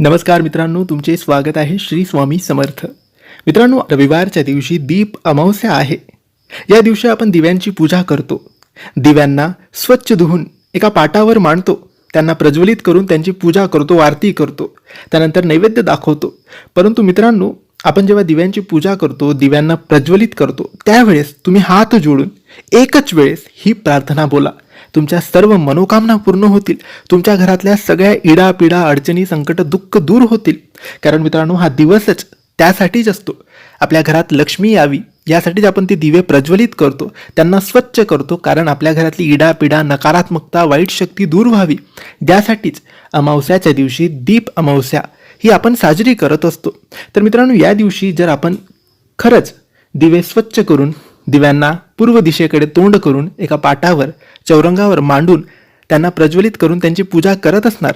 नमस्कार मित्रांनो तुमचे स्वागत आहे श्री स्वामी समर्थ. मित्रांनो रविवारच्या दिवशी दीप अमावस्या आहे. या दिवशी आपण दिव्यांची पूजा करतो. दिव्यांना स्वच्छ धुवून एका पाटावर मांडतो. त्यांना प्रज्वलित करून त्यांची पूजा करतो आरती करतो. त्यानंतर नैवेद्य दाखवतो. परंतु मित्रांनो आपण जेव्हा दिव्यांची पूजा करतो दिव्यांना प्रज्वलित करतो त्यावेळेस तुम्ही हात जोडून एकच वेळेस ही प्रार्थना बोला. तुमच्या सर्व मनोकामना पूर्ण होतील. तुमच्या घरातल्या सगळ्या इडा पिडा अडचणी संकट दुःख दूर होतील. कारण मित्रांनो हा दिवसच त्यासाठीच असतो. आपल्या घरात लक्ष्मी यावी यासाठीच आपण ते दिवे प्रज्वलित करतो त्यांना स्वच्छ करतो कारण आपल्या घरातली इडा पिडा नकारात्मकता वाईट शक्ती दूर व्हावी. त्यासाठीच अमावस्याच्या दिवशी दीप अमावस्या ही आपण साजरी करत असतो. तर मित्रांनो या दिवशी जर आपण खरंच दिवे स्वच्छ करून दिव्यांना पूर्व दिशेकडे तोंड करून एका पाटावर चौरंगावर मांडून त्यांना प्रज्वलित करून त्यांची पूजा करत असणार.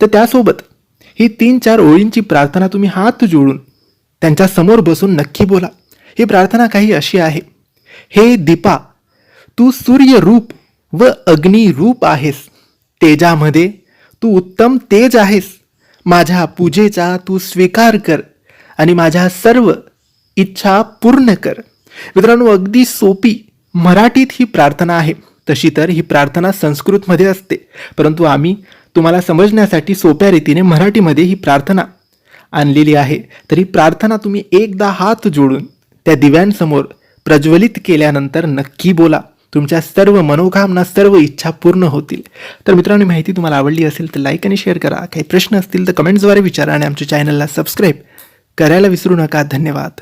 तर त्यासोबत ही तीन चार ओळींची प्रार्थना तुम्ही हात जोडून त्यांच्यासमोर बसून नक्की बोला. ही प्रार्थना काही अशी आहे. हे दीपा तू सूर्य रूप व अग्नी रूप आहेस. तेजामध्ये तू उत्तम तेज आहेस. माझ्या पूजेचा तू स्वीकार कर आणि माझ्या सर्व इच्छा पूर्ण कर. मित्रांनो अगदी सोपी मराठीत ही प्रार्थना आहे. तशी तर ही प्रार्थना संस्कृतमध्ये असते. परंतु आम्ही तुम्हाला समजण्यासाठी सोप्या रीतीने मराठीमध्ये ही प्रार्थना आणलेली आहे. तर ही प्रार्थना तुम्ही एकदा हात जोडून त्या दिव्यांसमोर प्रज्वलित केल्यानंतर नक्की बोला. तुमच्या सर्व मनोकामना सर्व इच्छा पूर्ण होतील. तर मित्रांनो माहिती तुम्हाला आवडली असेल तर लाईक आणि शेअर करा. काही प्रश्न असतील तर कमेंट्सद्वारे विचारा आणि आमच्या चॅनलला सबस्क्राईब करायला विसरू नका. धन्यवाद.